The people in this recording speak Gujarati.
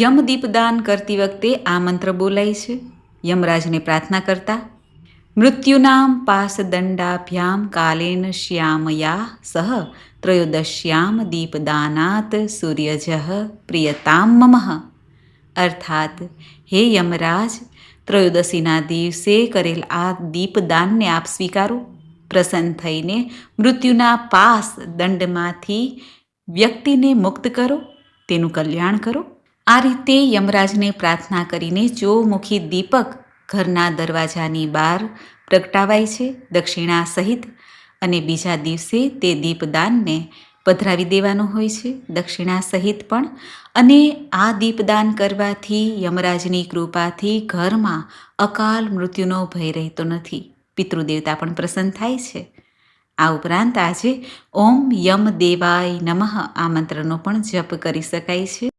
યમ દીપદાન કરતી વખતે આ મંત્ર બોલાય છે. યમરાજને પ્રાર્થના કરતા, મૃત્યુનામ પાસદંડાભ્યામ કાલેન શ્યામયા સહ ત્રયોદશ્યામ દીપદાનાત સૂર્યજઃ પ્રિયતામ મમઃ. અર્થાત, હે યમરાજ, ત્રયોદશીના દિવસે કરેલ આ દીપદાનને આપ સ્વીકારો. પ્રસન્ન થઈને મૃત્યુના પાસ દંડમાંથી વ્યક્તિને મુક્ત કરો, તેનું કલ્યાણ કરો. આ રીતે યમરાજને પ્રાર્થના કરીને ચોમુખી દીપક ઘરના દરવાજાની બહાર પ્રગટાવાય છે, દક્ષિણા સહિત અને બીજા દિવસે તે દીપદાનને પધરાવી દેવાનું હોય છે, દક્ષિણા સહિત પણ. અને આ દીપદાન કરવાથી યમરાજની કૃપાથી ઘરમાં અકાલ મૃત્યુનો ભય રહેતો નથી, પિતૃદેવતા પણ પ્રસન્ન થાય છે. આ ઉપરાંત આજે ઓમ યમ દેવાય નમઃ આ મંત્રનો પણ જપ કરી શકાય છે.